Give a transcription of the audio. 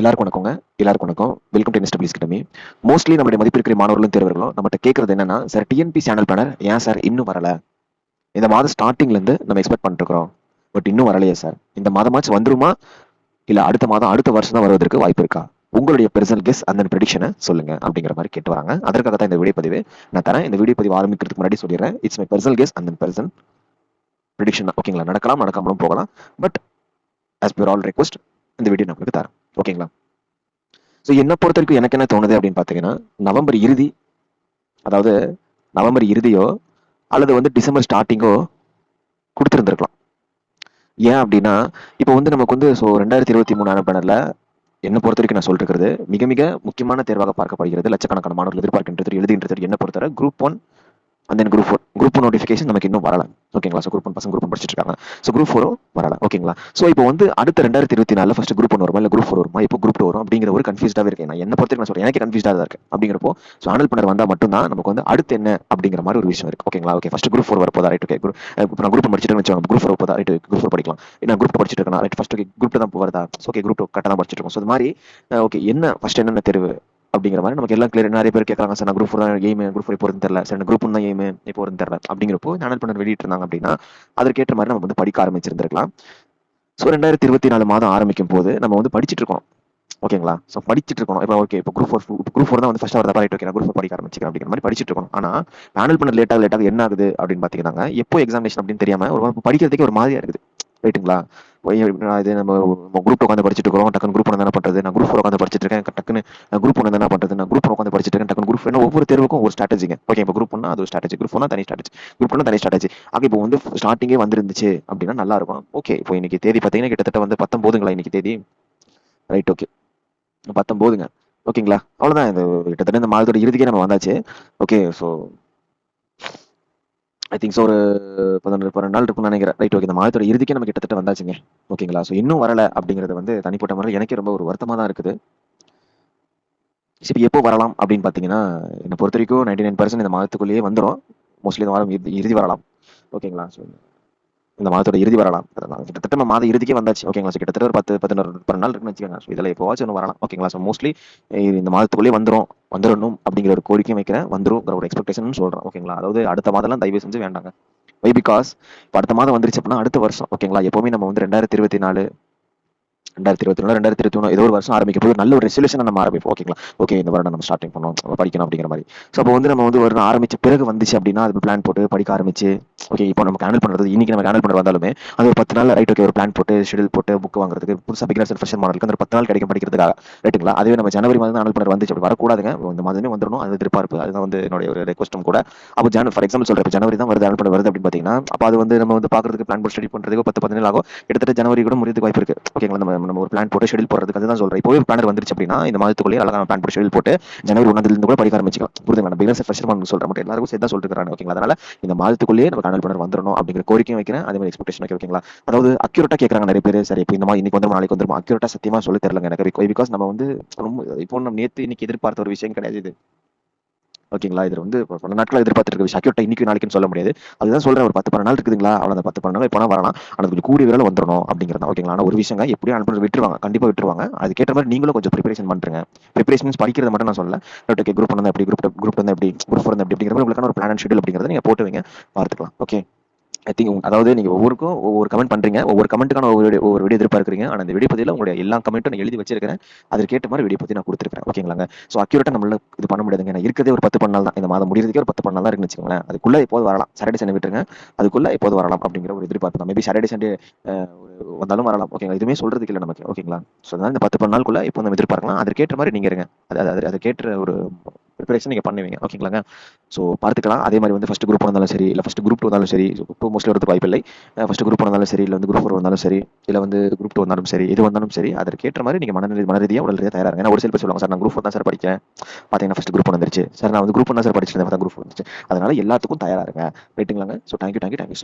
எல்லாருக்கும் வணக்கங்க. எல்லாருக்கும் வணக்கம். Welcome to N S W S academy mostly நம்மளுடைய மதிப்பிற்குரிய மாணவர்களும் தேர்வர்களும் நம்மகிட்ட கேட்கறது என்னன்னா sir T N P channel planner ஏன் சார் இன்னும் வரல? இந்த மாதம் ஸ்டார்டிங்லேருந்து நம்ம எக்ஸ்பெக்ட் பண்ணிட்டு பட் இன்னும் வரலையே சார் இந்த மாதமாச்சும் வந்துருமா? இல்லை அடுத்த மாதம் அடுத்த வருஷம் தான் வருவதற்கு வாய்ப்பு இருக்கா? உங்களுடைய பெர்சனல் கெஸ் அந்த ப்ரெடிக்ஷனை சொல்லுங்க அப்படிங்கிற மாதிரி கேட்டு வராங்க. அதற்காக தான் இந்த வீடியோ பதிவு நான் தரேன். இந்த வீடியோ பதிவு ஆரம்பிக்கிறதுக்கு முன்னாடி சொல்லிடுறேன். இட்ஸ் மை பெர்சனல் கெஸ் அந்த பெர்சன் ப்ரெடிக்ஷன் ஓகேங்களா? நடக்கலாம் நடக்காமலும் போகலாம். But as per all request இந்த வீடியோ நம்மளுக்கு தரேன். ஓகேங்களா? ஸோ என்னை பொறுத்த வரைக்கும் எனக்கு என்ன தோணுது அப்படின்னு பார்த்தீங்கன்னா நவம்பர் இறுதி அதாவது நவம்பர் இறுதியோ அல்லது வந்து டிசம்பர் ஸ்டார்டிங்கோ கொடுத்துருந்துருக்கலாம். ஏன் அப்படின்னா இப்போ வந்து நமக்கு வந்து ஸோ ரெண்டாயிரத்தி இருபத்தி மூணு அனுப்பினரில் என்னை பொறுத்த வரைக்கும் நான் சொல்லிருக்கிறது மிக மிக முக்கியமான தேர்வாக பார்க்கப்படுகிறது லட்சக்கணக்கான மாணவர்கள் எதிர்பார்க்கின்றது எழுதுகின்றது என்ன பொறுத்தவரை குரூப் ஒன் அந்த குரூப் ஃபோர் குரூப் நோட்டிஃபிகேஷன் நமக்கு இன்னும் வரல. ஓகேங்களா ஸோ குரூப் ஒன் பசங்க குரூப் ஒன் படிச்சிட்டு இருக்காங்க ஸோ குரூப் ஃபோரும் வரல ஓகேங்களா ஸோ இப்போ வந்து அடுத்த ரெண்டாயிரத்தி இருபத்தி நாலில் ஃபஸ்ட் குரூப் ஒன் வருமா? இல்லை குரூப் ஃபோர் வருமா? இப்போ குரூப் டூ வரும் அப்படிங்கிற ஒரு கன்ஃபியூஸ்டாக இருக்கேன். நான் என்ன பொறுத்து நான் சொல்றேன். எனக்கு கன்ஃபியூஸ்டாக தான் இருக்கு. அப்படிங்கிறப்போ ஸோ அனல் பண்ணர் வந்தால் மட்டும்தான் நமக்கு வந்து அடுத்து என்ன அப்படிங்கிற மாதிரி ஒரு விஷயம் இருக்கு. ஓகேங்களா ஓகே ஃபஸ்ட் குரூப் ஃபோர் வரப்போதா? ரைட் ஓகே இப்போ நான் குரூப் படிச்சுட்டு வச்சுக்கோங்க. குரூப் ஃபோர் போதா ரைட் குரூப் ஃபோர் படிக்கலாம். நான் குரூப் படிச்சுட்டு இருக்கேன் ரைட் ஃபஸ்ட் ஓகே குரூப் தான் வருதா? ஓகே குரூப் கரெக்டாக தான் படிச்சுட்டு இருக்கோம் ஸோ அது மாதிரி ஓகே என்ன ஃபஸ்ட் என்னென்ன தேர்வு அப்படிங்கிற மாதிரி நமக்கு எல்லாம் கிளியர் நிறைய பேர் கேட்கறாங்க சார் நான் குரூப் ஃபோர் தான் எய்ம் குரூப் ஃபோர் இப்போ தெரியல. சார் குரூப் தான் எய்ம் இப்போ வருது தெரியல. அப்படிங்கிறப்போ ஹேண்டில் பண்ணர் வெளியிட்டு இருந்தாங்க அப்படின்னா அதற்கேற்ற மாதிரி நம்ம வந்து படிக்க ஆரம்பிச்சிருந்திருக்கலாம். ஸோ ரெண்டாயிரத்தி இருபத்தி நாலு மாதம் ஆரம்பிக்கும் போது நம்ம வந்து படிச்சுட்டு இருக்கோம். ஓகேங்களா? ஸோ படிச்சுட்டு இருக்கணும். இப்போ ஓகே இப்போ குரூப் ஃபோர் குரூப் ஃபோர் தான் வந்து ஃபர்ஸ்ட் வரதா ஓகே குரூப் ஃபோர் படிக்க ஆரம்பிச்சிக்கிறேன் அப்படிங்கிற மாதிரி படிச்சுட்டு இருக்கணும். ஆனால் பேனல் பண்ண லேட்டாக லேட்டாக என்ன ஆகுது அப்படின்னு பார்த்தீங்கன்னா எப்போ எக்ஸாமினேஷன் அப்படின்னு தெரியாம ஒரு படிக்கிறதுக்கே ஒரு மாதிரியா இருக்குது. ரைட்டுங்களா இது நம்ம குரூப் உட்காந்து படிச்சுட்டு இருக்கிறோம். டக்குனு குரூப் என்ன பண்றது? நான் குரூப் உட்காந்து படிச்சுட்டு இருக்கேன் டக்குனு குரூப் ஒன்று என்ன பண்றது? நான் குரூப் உட்காந்து படிச்சுட்டு இருக்கேன் டக்குனு குரூப் ஒவ்வொரு தேர்வுக்கும் ஒரு ஸ்ட்ராட்டஜிங்க ஓகே இப்போ குரூப் ஒன்னா அது ஒரு ஸ்ட்ராட்டஜி குரூப் தனி ஸ்ட்ராட்டஜி குரூப் ஒன்னா தனி ஸ்ட்ராட்டஜி ஆக இப்போ வந்து ஸ்டார்டிங்கே வந்துருந்துச்சு அப்படின்னா நல்லா இருக்கும். ஓகே இப்போ இன்னைக்கு தேதி பார்த்தீங்கன்னா கிட்டத்தட்ட வந்து பத்தொம்போதுங்களா இன்னைக்கு தேதி? ரைட் ஓகே பத்தொம்போதுங்க. ஓகேங்களா அவ்வளோதான் இந்த கிட்டத்தட்ட இந்த மாதத்தோட இறுதிக்கே நம்ம வந்தாச்சு. ஓகே ஸோ ஐ திங்க் ஒரு பதினொன்று பன்னெண்டு நாள் இருக்கும்னு நினைக்கிறேன். ரைட் ஓகே இந்த மாதத்தோட இறுதிக்கே நம்ம கிட்டத்தட்ட வந்தாச்சுங்க. ஓகேங்களா ஸோ இன்னும் வரல அப்படிங்கிறது வந்து தனிப்பட்ட முறையில் எனக்கு ரொம்ப ஒரு வருத்தமாக தான் இருக்குது. சரி எப்போ வரலாம் அப்படின்னு பார்த்தீங்கன்னா என்னை பொறுத்த வரைக்கும் நைன்டி நைன் பர்சன்ட் இந்த மாதத்துக்குள்ளேயே வந்துடும் மோஸ்ட்லி இந்த வாரம் இறுதி வரலாம். ஓகேங்களா ஸோ இந்த மாதத்தோட இறுதி வரலாம். கிட்டத்தட்ட நம்ம மாத இறுதிக்கே வந்தாச்சு. ஓகேங்களா சார் கிட்டத்தட்ட ஒரு பத்து பதினோரு பன்னெண்டு நாள் இருக்குன்னு வச்சுக்கோங்க. இதில் எப்போவாச்சும் ஒன்று வரலாம். ஓகேங்களா சார் மோஸ்ட்லி இந்த மாதத்துக்குள்ளே வந்துடும் வந்துடணும் அப்படிங்கிற ஒரு கோரிக்கையும் வைக்கிறேன். வந்துடும் ஒரு எக்ஸ்பெக்டேஷன் சொல்கிறேன் ஓகேங்களா அதாவது அடுத்த மாதம்லாம் தயவு செஞ்சு வேண்டாங்க. வை பிகாஸ் இப்போ அடுத்த மாதம் வந்துருச்சு அப்படின்னா அடுத்த வருஷம். ஓகேங்களா எப்போவுமே நம்ம வந்து ரெண்டாயிரத்தி இருபத்தி நாலு ரெண்டாயிரத்தி இருபத்தி ரெண்டு ரெண்டாயிரத்தி இருபத்தி ஒன்று ஏதோ ஒரு வருஷம் ஆரம்பிக்கும் போது நல்ல ஒரு ரெசல்யூஷன் நம்ம ஆரம்பிப்போம். ஓகேங்களா ஓகே இந்த வருடம் நம்ம ஸ்டார்டிங் பண்ணோம். படிக்கணும் அப்படிங்கிற மாதிரி. ஸோ அப்போ வந்து நம்ம வந்து ஒரு ஆரம்பிச்ச பிறகு வந்துச்சு அப்படின்னா அது பிளான் போட்டு படிக்க ஆரம்பிச்சு ஓகே இப்போ நம்ம ஹேண்டில் பண்ணுறது இன்னைக்கு நம்ம ஹேண்டில் பண்ண வந்தாலுமே அது ஒரு பத்து நாள் ரைட் ஓகே ஒரு பிளான் போட்டு ஷெடியூல் போட்டு புக் வாங்குறதுக்கு புதுசாக பிகினர்ஸ் அண்ட் ஃப்ரெஷர் மாடலுக்கு அந்த பத்து நாள் கிடைக்கும் படிக்கிறதுக்காக. ரைட்டுங்களா அதுவே நம்ம ஜனவரி மாதம் ஹேண்டில் பண்ண வந்துச்சு. அப்படி வரக்கூடாதுங்க. இந்த மாதமே வந்துடணும் அது எதிர்பார்ப்பு. அதுதான் வந்து என்னுடைய ஒரு ரெக்வஸ்ட்டும் கூட. அப்போ ஜன ஃபார் எக்ஸாம்பிள் சொல்கிறேன் இப்போ ஜனவரி தான் வருது ஹேண்டில் பண்ண வருது அப்படின்னு பார்த்தீங்கன்னா அப்போ அது வந்து நம்ம வந்து பார்க்குறதுக்கு பிளான் போட்டு ஸ்டடி பண்ணுறதுக்கு பத்து பதினேழு ஆகும் கிட்டத்தட்ட ஜனவரி கூட முடியதுக்கு வாய்ப்பு இருக்குது ஓகேங்களா நம்ம நம்ம ஒரு பிளான் போட்டு ஷெடியூல் போடுறதுக்கு அதுதான் சொல்றேன். இப்போ பிளானர் வந்துருச்சு அப்படின்னா இந்த மாதத்துக்குள்ளே அழகான பிளான் போட்டு ஷெடியூல் போட்டு ஜனவரி ஒன்றாந்தேதி கூட படிக்க ஆரம்பிச்சிக்கலாம். புரியுது நான் பிகினர்ஸ் ஃபர்ஸ்ட் பண்ண சொல்றேன் மட்டும் எல்லாருக்கும் சேர்த்து சொல்லிருக்காங்க ஓகேங்களா அதனால இந்த மாதத்துக்குள்ளேயே நம்ம கனல் பண்ண வந்துடணும் அப்படிங்கிற கோரிக்கையும் வைக்கிறேன். அதே மாதிரி எக்ஸ்பெக்டேஷன் ஓகேங்களா அதாவது அக்யூரேட்டா கேட்கறாங்க நிறைய பேர். சரி இப்போ இந்த மாதிரி இன்னைக்கு வந்துடும் நாளைக்கு வந்துடும் அக்யூரேட்டா சத்தியமா சொல்லி தெரியலங்க எனக்கு. பிகாஸ் நம்ம வந்து ரொம்ப இப்போ நம்ம நேற்று இன்னைக்கு எதிர்பார்த்த ஒரு விஷயம் கிடையாது இது. ஓகேங்களா இது வந்து பல நாட்கள் எதிர்பார்த்துருக்க விஷயம். அக்யூட்டா இன்னைக்கு நாளைக்குன்னு சொல்ல முடியாது. அதுதான் சொல்றேன் ஒரு பத்து பன்னெண்டு நாள் இருக்குதுங்களா? அவ்வளோ அந்த பத்து பன்னெண்டு நாள் இப்போ வரலாம். ஆனால் கொஞ்சம் கூடிய விரல வந்துடணும் அப்படிங்கிறதா ஓகேங்களா ஆனால் ஒரு விஷயங்க எப்படியும் அனுப்புறது விட்டுருவாங்க. கண்டிப்பாக விட்டுருவாங்க. அதுக்கேற்ற மாதிரி நீங்களும் கொஞ்சம் ப்ரிப்பரேஷன் பண்ணுங்க ப்ரிப்பரேஷன்ஸ் படிக்கிறது மட்டும் நான் சொல்ல ஓகே குரூப் வந்து எப்படி? குரூப் குரூப் இருந்தால் எப்படி? குரூப் இருந்தால் எப்படி அப்படிங்கிற உங்களுக்கான ஒரு பிளான் அண்ட் ஷெடியூல் அப்படிங்கிறத நீங்கள் போட்டு வைங்க. பார்த்துக்கலாம். ஓகே ஐ திங்க் அதாவது நீங்கள் ஒவ்வொருக்கும் ஒவ்வொரு கமெண்ட் பண்ணுறீங்க ஒவ்வொரு கமெண்ட்டுக்கான ஒவ்வொரு ஒவ்வொரு வீடியோ எதிர்பார்க்குறீங்க. ஆனால் இந்த வீடியோ பற்றியில் உங்களுடைய எல்லா கமெண்ட்டும் நான் எழுதி வச்சிருக்கிறேன். அதற்கேற்ற மாதிரி வீடியோ பற்றி நான் கொடுத்துருக்கேன் ஓகேங்களாங்க ஸோ அக்யூரேட்டாக நம்மளால இது பண்ண முடியாதுங்க. நான் இருக்கிறதே ஒரு பத்து பண்ணால் தான். இந்த மாதம் முடியறதுக்கே ஒரு பத்து பண்ணால் தான் இருக்குன்னு வச்சுக்கோங்களேன். அதுக்குள்ளே எப்போது வரலாம்? சாட்டர்டே சண்டே விட்டுருங்க. அதுக்குள்ளே எப்போது வரலாம்? அப்படிங்கிற ஒரு எதிர்பார்ப்பு தான். மேபி சாட்டர்டே சண்டே வந்தாலும் வரலாம். ஓகேங்களா இதுவுமே சொல்கிறதுக்கு இல்லை நமக்கு. ஓகேங்களா ஸோ அதனால் இந்த பத்து நாளுக்குள்ள இப்போ நம்ம எதிர்பார்க்கலாம். அதற்கேற்ற மாதிரி நீங்கள் இருங்க. அது அது அதுக்கேற்ற ஒரு ப்ரிப்பரேஷன் நீங்கள் பண்ணுவீங்க. ஓகேங்களாங்க ஸோ பார்த்துக்கலாம். அதே மாதிரி வந்து ஃபஸ்ட் குரூப் வந்தாலும் சரி இல்லை ஃபஸ்ட் குரூப் வந்தாலும் சரி இப்போ மோஸ்ட்லி வரதுக்கு வாய்ப்பு இல்லை. ஃபஸ்ட் குரூப் வந்தாலும் சரி இல்லை வந்து குரூப் ஃபோர் வந்தாலும் சரி இல்லை வந்து குரூப் டூ வந்தாலும் சரி இது வந்தாலும் சரி அதற்கேற்ற மாதிரி நீங்கள் மனநிலை மனரீதியாக உடல் ரீதியாக தயாராக ஏன்னா ஒரு சில பேர் சொல்லுவாங்க சார் நான் குரூப் தான் சார் படிக்கிறேன் பார்த்தீங்கன்னா ஃபஸ்ட் குரூப் வந்துருச்சு. சார் நான் வந்து குரூப் தான் சார் படிச்சிருந்தேன் குரூப் வந்துச்சு அதனால எல்லாத்துக்கும் தயாராக இருங்க ரைட்டுங்களாங்க so thank you thank you thank you